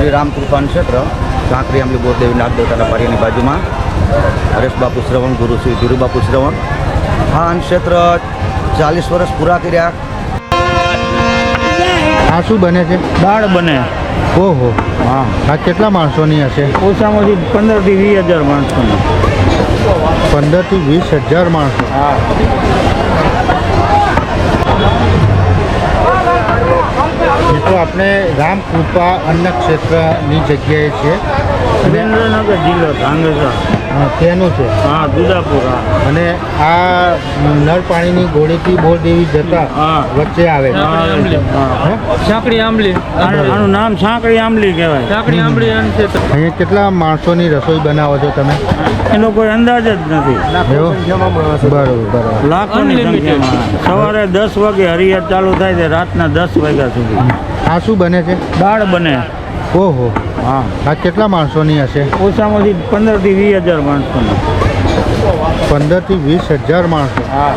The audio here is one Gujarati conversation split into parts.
શ્રી રામકૃપાન ક્ષેત્ર કાંકરી આંબલી બોરદેવી નાગદેવતાના પારિયાની બાજુમાં હરેશ બાપુ શ્રવણ ગુરુ શ્રી ધીરુબાપુ શ્રવણ. આ અન્ન ક્ષેત્ર ચાલીસ વર્ષ પૂરા કર્યા. આ શું બને છે? દાળ બને. ઓહો હા. આ કેટલા માણસોની હશે? ઓછામાં ઓછી પંદરથી વીસ હજાર માણસોની. પંદરથી વીસ હજાર માણસો. હા. આપણે રામકૃપા અન્ન ક્ષેત્રની જગ્યાએ છે. સુરેન્દ્રનગર જિલ્લો ધાંગધ્રા. તેનું છે. હા દુદાપુર અને આ નળ પાણીની ગોળીથી બોરદેવી જતા. વચ્ચે આવે? સાંકડી આંબલી. આનું નામ સાંકડી આંબલી કહેવાય. સાંકડી આંબલી અહીંયા કેટલા માણસોની રસોઈ બનાવો છો તમે? એનો કોઈ અંદાજ જ નથી. બરોબર બરોબર. લાખોની સંખ્યામાં. સવારે દસ વાગે હરિયાત ચાલુ થાય છે રાતના દસ વાગ્યા સુધી. આ શું બને છે? દાળ બને. ઓહો. હા. આ કેટલા માણસોની હશે ઓછામાંથી ઓછી પંદરથી વીસ હજાર માણસોની. પંદરથી વીસ હજાર માણસો. હા.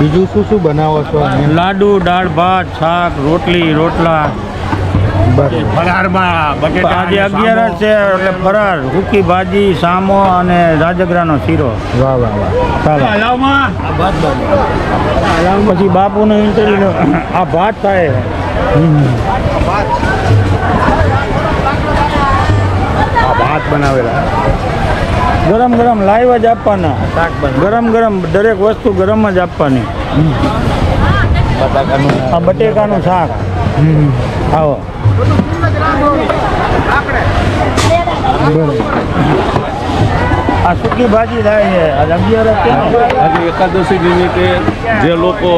બીજું શું શું બનાવો છો? લાડુ દાળ ભાત શાક રોટલી રોટલા. બરોબર આજે અગિયાર છે એટલે ફરાર. સૂકી ભાજી સામો અને રાજગરાનો શીરો. વાહ વાહ વાહ. પછી બાપુનો ઇન્ટરવ્યુ આ ભાત થાય. આ ભાત બનાવેલા. ગરમ ગરમ લાઈવ જ આપવાના. ગરમ ગરમ દરેક વસ્તુ ગરમ જ આપવાની. આ બટેકાનું શાક. હમ. આવો. આ સૂકી ભાજી થાય છે. આજે એકાદશી નિમિત્તે જે લોકો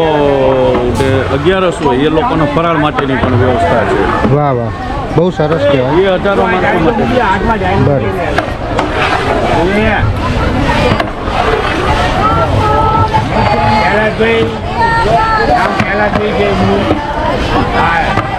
અગિયારસ હોય એ લોકોનો ફરાળ માટેની પણ વ્યવસ્થા છે. વાહ વાહ. બહુ સરસ કહેવાય. એ હજારો માણસો માટે. બરોબર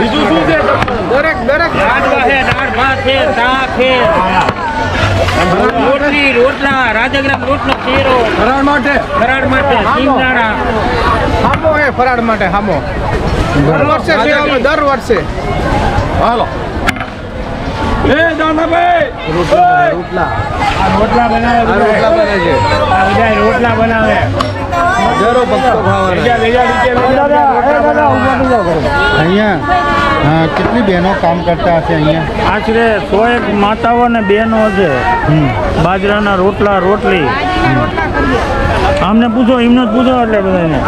બીજું શું છે? રોટલી રોટલા રાજગરામ રોટલો શીરો. ફરાળ માટે? ફરાળ માટે સિંગદાણા હામો એ ફરાળ માટે હામો. દર વર્ષે દર વર્ષે. હાલો. એ દાનાભાઈ રોટલા બનાવે રોટલા બનાવે છે. આ બધા રોટલા બનાવે. હજારો ભક્તો અહીંયા હા કેટલી બહેનો કામ કરતા હશે અહીંયા? આશરે સો એક માતાઓ અને બહેનો છે હમ. બાજરાના રોટલા રોટલી. આમને પૂછો એમને જ પૂછો એટલે બધાને.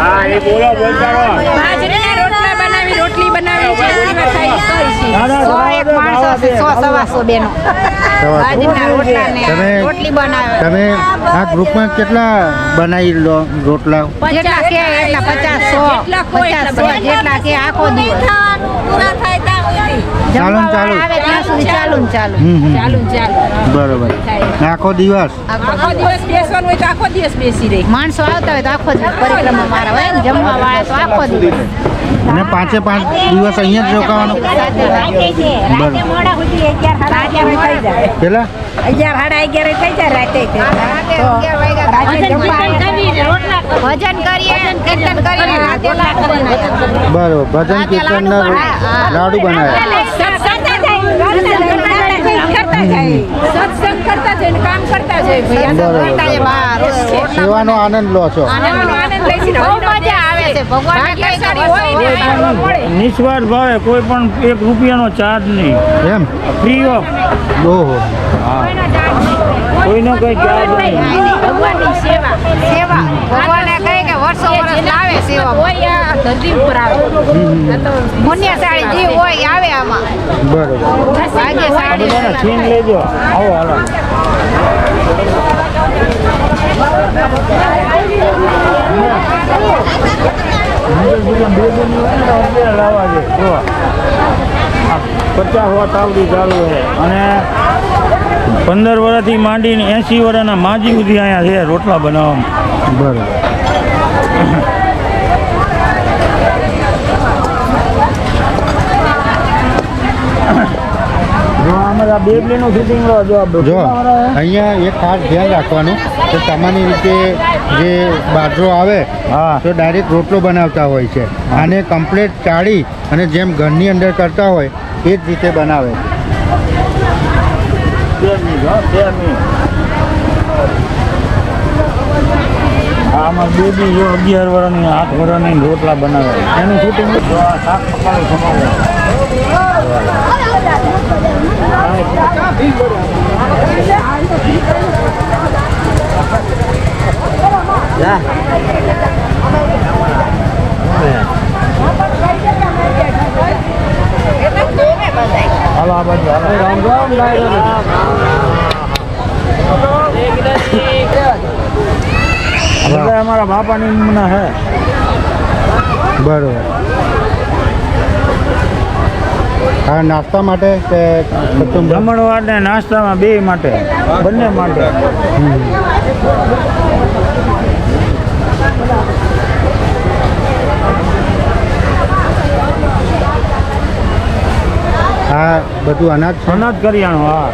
તમે રોટલી બનાવે. તમે આ ગ્રુપમાં કેટલા બનાવી લો રોટલા? જેટલા કે એટલા પચાસ સો. પચાસ સો જેટલા કે આખો દિવસ. ચાલુ ને જમવા ચાલુ. આવે ત્યાં સુધી ચાલુ ચાલુ. હમ, હમ. ચાલુ ચાલુ. બરોબર. આખો દિવસ? આખો દિવસ બેસવાનું હોય તો આખો દિવસ બેસી રહી. માણસો આવતા હોય તો આખો દિવસ પરિક્રમા મારા હોય ને જમવા વાળા તો આખો દિવસ. અને પાંચે પાંચ દિવસ અહીંયા જ રોકાવાનું? પેલા અગિયાર સાડા અગિયાર થઈ જાય. રાતે ભજન કરીએ કીર્તન કરીએ. બરોબર. ભજન કીર્તન લાડુ બનાવ્યા કરતા જાય. કામ કરતા જાય. ભાઈ તો કરતા જાય. બહાર સેવાનો આનંદ લો છો. આનંદનો આનંદ લઈ છે બહુ મજા આવે છે. ભગવાન હોય નિસ્વાર્થ ભાવે કોઈ પણ એક રૂપિયાનો ચાર્જ નહીં. એમ? ફ્રી ઓફ ઓહો. કોઈનો કોઈ ચાર્જ નહીં. ભગવાનની સેવા. સેવા ભગવાને કહે કે વર્ષો વર્ષ લાવે સેવા હોય આ ધરતી ઉપર આવે. પુણ્યશાળી જીવ હોય આવે આમાં. બરોબર. આ ભાગ્યશાળી છીન લેજો. આવો હાલો. લાવવા દે જો પચાસ વાત આવડી ચાલુ છે અને પંદર વર્ષથી માંડીને એસી વર્ષના માજી સુધી અહીંયા છે રોટલા બનાવવામાં. બરોબર. જો અમારા બેબલીનું ફિટિંગ જો જો અહીંયા એક ખાસ ધ્યાન રાખવાનું કે સામાન્ય રીતે જે બાજરો આવે હા તો ડાયરેક્ટ રોટલો બનાવતા હોય છે આને કમ્પ્લેટ ચાળી અને જેમ ઘરની અંદર કરતા હોય એ જ રીતે બનાવે. આમાં બેબી જો અગિયાર વર્ષની આઠ વર્ષની રોટલા બનાવે એનું શૂટિંગ જો આ શાક પકાવી સમાવે હાલો આ બાજુ હાલો રામ રામ રામ બધા અમારા બાપાની ઉંમરના હે બરોબર હા નાસ્તા માટે કે જમણવાર ને નાસ્તામાં બે માટે બંને માટે. હા બધું અનાજ અનાજ કરિયાણું હા.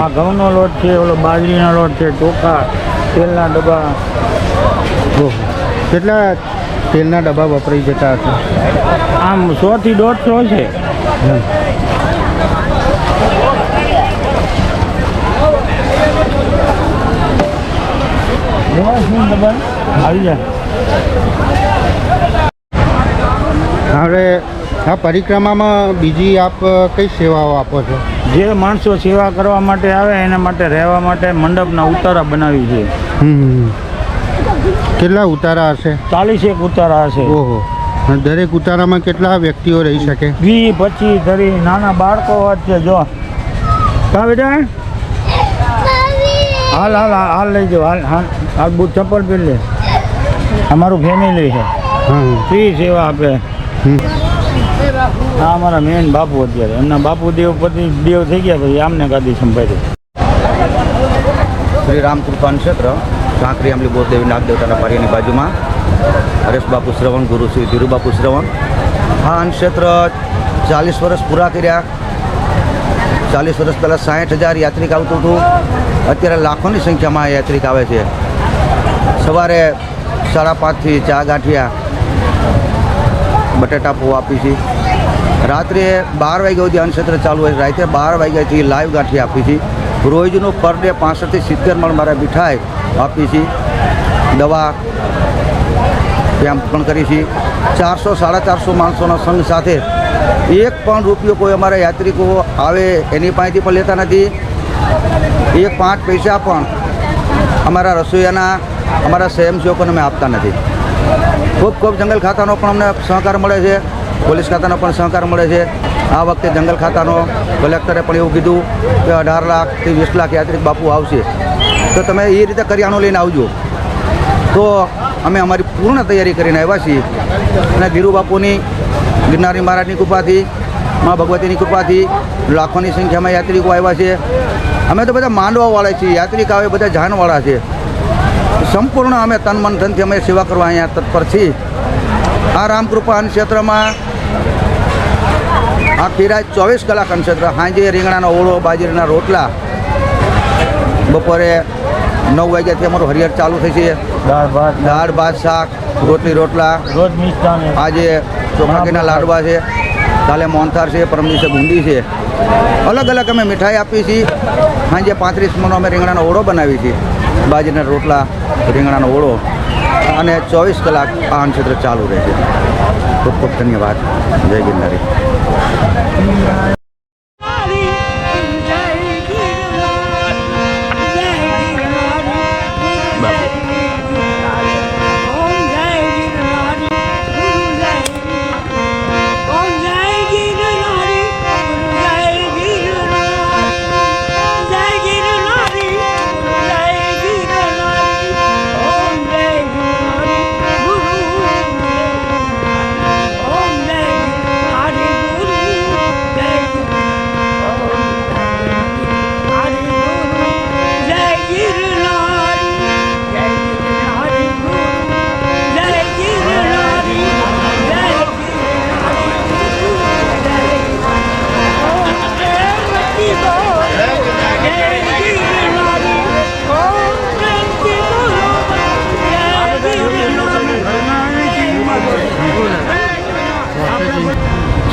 આ ઘઉંનો લોટ છે ઓલો બાજરીનો લોટ છે ચોખા તેલના ડબ્બા. કેટલા તેલના ડબ્બા વપરાઈ જતા હશે? આમ સો થી દોઢસો છે એવા શું ડબ્બા આવી જાય હવે આ પરિક્રમામાં બીજી આપ કઈ સેવાઓ આપો છો? જે માણસો સેવા કરવા માટે આવે એના માટે રહેવા માટે મંડપના ઉતારા બનાવી છે. કેટલા ઉતારા હશે? ચાલીસ એક ઉતારા હશે. ઓહો. દરેક ઉતારામાં કેટલા વ્યક્તિઓ રહી શકે? વી પચીસ ધરી નાના બાળકો વચ્ચે જો. કા બેટા? હાલ હાલ હાલ હાલ લઈ જાઓ હાલ હાલ હાલ બુટ ચપ્પલ પહેરી લે. અમારું ફેમિલી છે. હા ફ્રી સેવા આપે. આ અમારા મેન બાપુ અત્યારે. એમના બાપુ દેવ પતિ દેવ થઈ ગયા પછી આમને ગાદી સંભાળી. શ્રી રામકૃપાન ક્ષેત્ર કાંકરી આંબલી બોધદેવી નાગદેવતાના પારિયાની બાજુમાં. હરેશ બાપુ શ્રવણ ગુરુ શ્રી ધીરુબાપુ શ્રવણ. આ અન્નક્ષેત્ર ચાલીસ વર્ષ પૂરા કર્યા. ચાલીસ વર્ષ પહેલાં સાઠ હજાર યાત્રિક આવતું હતું. અત્યારે લાખોની સંખ્યામાં યાત્રિક આવે છે. સવારે સાડા પાંચથી ચા ગાંઠિયા, બટેટા પૌવા આપી છે. રાત્રે બાર વાગ્યા સુધી અન્નક્ષેત્ર ચાલુ હોય રાત્રે બાર વાગ્યાથી લાઈવ ગાંઠી આપી છે. રોજનું પર ડે પાસઠથી સિત્તેર મણ મારે મીઠાઈ આપી છે. દવા કેમ્પ પણ કરી છે. ચારસો, સાડા ચારસો માણસોના સંઘ સાથે એક પણ રૂપિયો કોઈ અમારા યાત્રિકો આવે એની પાસેથી પણ લેતા નથી. એક પાંચ પૈસા પણ અમારા રસોઈયાના, અમારા સ્વયંસેવકોને અમે આપતા નથી. ખૂબ ખૂબ જંગલ ખાતાનો પણ અમને સહકાર મળે છે. પોલીસ ખાતાનો પણ સહકાર મળે છે. આ વખતે જંગલ ખાતાનો કલેક્ટરે પણ એવું કીધું કે અઢાર લાખથી વીસ લાખ યાત્રિક બાપુ આવશે. તો તમે એ રીતે કરિયાણું લઈને આવજો. તો અમે અમારી પૂર્ણ તૈયારી કરીને આવ્યા છીએ. અને ધીરુ બાપુની, ગિરનારી મહારાજની કૃપાથી, મા ભગવતીની કૃપાથી લાખોની સંખ્યામાં યાત્રિકો આવ્યા છે. અમે તો બધા માંડવાવાળા છીએ, યાત્રિક આવે, બધા જાનવાળા છે. સંપૂર્ણ અમે તન મન ધનથી અમે સેવા કરવા અહીંયા તત્પર છીએ. આ રામકૃપા અન્ન ક્ષેત્રમાં, આ ખીરા ચોવીસ કલાક ક્ષેત્ર સાંજે રીંગણાનો ઓળો, બાજરીના રોટલા, બપોરે નવ વાગ્યાથી અમારું હરિહર ચાલુ થઈ છે દાળ ભાત દાળ ભાત શાક રોટલી રોટલા. રોજ મિષ્ટાન. આજે ચોખાકીના લાડવા છે. કાલે મોનથાર છે પરમ દિવસે બુંદી છે. અલગ અલગ અમે મીઠાઈ આપીએ છીએ. સાંજે પાંત્રીસ મણનો અમે રીંગણાનો ઓળો બનાવીએ છીએ. બાજરીના રોટલા રીંગણાનો ઓળો. અને ચોવીસ કલાક આ ક્ષેત્ર ચાલુ રહે છે. ખૂબ ખૂબ ધન્યવાદ. જય ગિરનારી.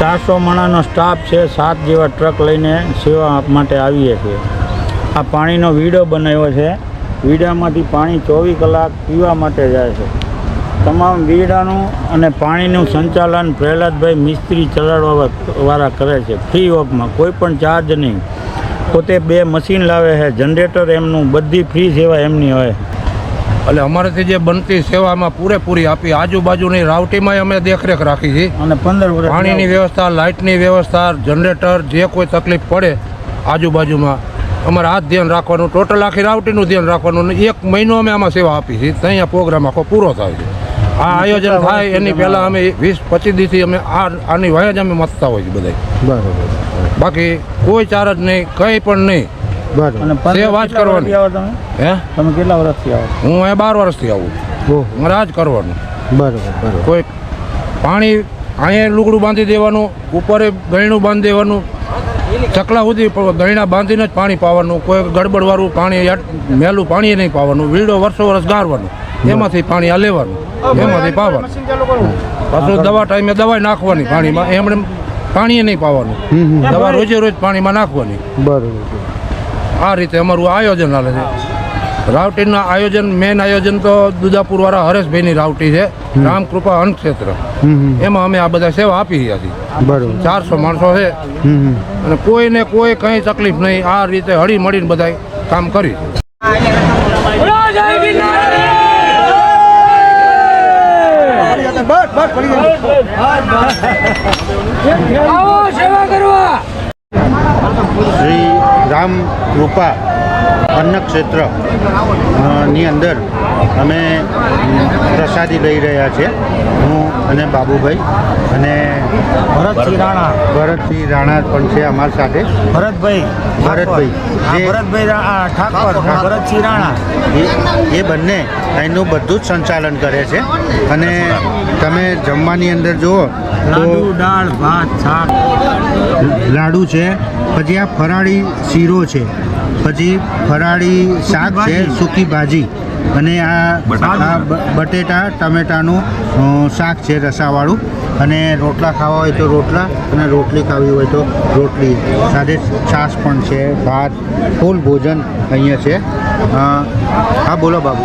ચારસો માણાનો સ્ટાફ છે, સાત જેવા ટ્રક લઈને સેવા માટે આવીએ છીએ. આ પાણીનો વીડો બનાવ્યો છે. વીડામાંથી પાણી ચોવીસ કલાક પીવા માટે જાય છે. તમામ વીડાનું અને પાણીનું સંચાલન પ્રહલાદભાઈ મિસ્ત્રી ચલાવવા વાળા કરે છે. ફ્રી ઓફમાં કોઈ પણ ચાર્જ નહીં. પોતે બે મશીન લાવે છે જનરેટર એમનું, બધી ફ્રી સેવા એમની હોય. એટલે અમારેથી જે બનતી સેવામાં પૂરેપૂરી આપી. આજુબાજુની રાવટીમાં અમે દેખરેખ રાખી છે. અને પંદર વર્ષ પાણીની વ્યવસ્થા લાઇટની વ્યવસ્થા જનરેટર જે કોઈ તકલીફ પડે આજુબાજુમાં અમારે આ ધ્યાન રાખવાનું ટોટલ આખી રાવટીનું ધ્યાન રાખવાનું અને એક મહિનો અમે આમાં સેવા આપી છે. ત્યાં પ્રોગ્રામ આખો પૂરો થાય છે. આ આયોજન થાય એની પહેલાં અમે વીસ પચીસ દિવસથી અમે આ આની વાય જ અમે મતતા હોય છે બધા બરાબર. બાકી કોઈ ચાર્જ નહીં કંઈ પણ નહીં. બરોબર. કેટલા કરવાની. હે? તમે કેટલા વર્ષથી આવો? હું અહીંયા બાર વર્ષથી આવું. ઓહો. મારે આ જ કરવાનું. બરાબર બરોબર. કોઈ પાણી અહીંયા લુગડું બાંધી દેવાનું ઉપરે ગયણું બાંધી દેવાનું ચકલા સુધી ગયણા બાંધીને જ પાણી પાવાનું કોઈ ગડબડવાળું પાણી મેલું પાણી નહીં પાવાનું વીડો વર્ષો વર્ષ ગાળવાનું એમાંથી પાણી આ લેવાનું એમાંથી પાવાનું. પાછું દવા ટાઈમે દવા નાખવાની પાણીમાં એમણે પાણી નહીં પાવાનું. દવા રોજે રોજ પાણીમાં નાખવાની. બરોબર. આ રીતે અમારું આયોજન હાલે છે. રાવટીના આયોજન મેઇન આયોજન તો દુધાપુરવાળા હરેશભાઈની રાવટી છે. રામકૃપા અન્નક્ષેત્ર હમ હમ એમાં અમે આ બધા સેવા આપી રહ્યા છીએ. બરાબર. ચારસો માણસો છે. અને કોઈને કોઈ કંઈ તકલીફ નહીં. આ રીતે હળી મળીને બધા કામ કરી. શ્રી રામ કૃપા અન્ન ક્ષેત્રની અંદર અમે પ્રસાદી લઈ રહ્યા છીએ હું અને બાબુભાઈ અને ભરતસિંહ રાણા. ભરતસિંહ રાણા પણ છે અમારી સાથે. ભરતભાઈ ભરતભાઈ. જે- ભરતભાઈ ઠાકોર ભરતસિંહ રાણા. એ એ બંને અહીંનું બધું જ સંચાલન કરે છે. અને તમે જમવાની અંદર જુઓ તો લાડુ દાળ ભાત શાક. લાડુ છે પછી આ ફરાળી શીરો છે. પછી ફરાળી શાક છે સૂકી ભાજી. અને આ બટેટા ટમેટાનું શાક છે રસાવાળું. અને રોટલા ખાવા હોય તો રોટલા અને રોટલી ખાવી હોય તો રોટલી. સાથે છાશ પણ છે ભાત ફૂલ ભોજન અહીંયા છે. અ, હા બોલો બાબુ.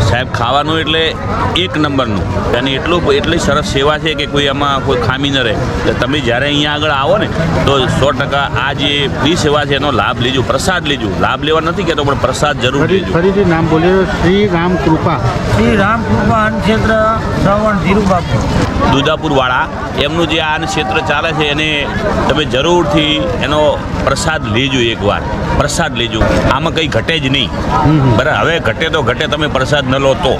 સાહેબ ખાવાનું એટલે એક નંબરનું. અને એટલું એટલી સરસ સેવા છે કે કોઈ આમાં કોઈ ખામી ન રહે. તો તમે જ્યારે અહીંયા આગળ આવો ને તો સો ટકા આ જે ફ્રી સેવા છે એનો લાભ લેજો પ્રસાદ લેજો. લાભ લેવા નથી કહેતો પણ પ્રસાદ જરૂર લેજો. ફરીથી નામ બોલ્યો શ્રી રામ કૃપા. શ્રી રામકૃપા અન્ન ક્ષેત્ર શ્રવણ ધીરુબાપુ દુધાપુરવાળા. એમનું જે આ ક્ષેત્ર ચાલે છે એને તમે જરૂરથી એનો પ્રસાદ લેજો એકવાર. પ્રસાદ લેજો. આમાં કંઈ ઘટે જ નહીં. બરાબર? હવે ઘટે તો ઘટે તમે પ્રસાદ ન લો તો.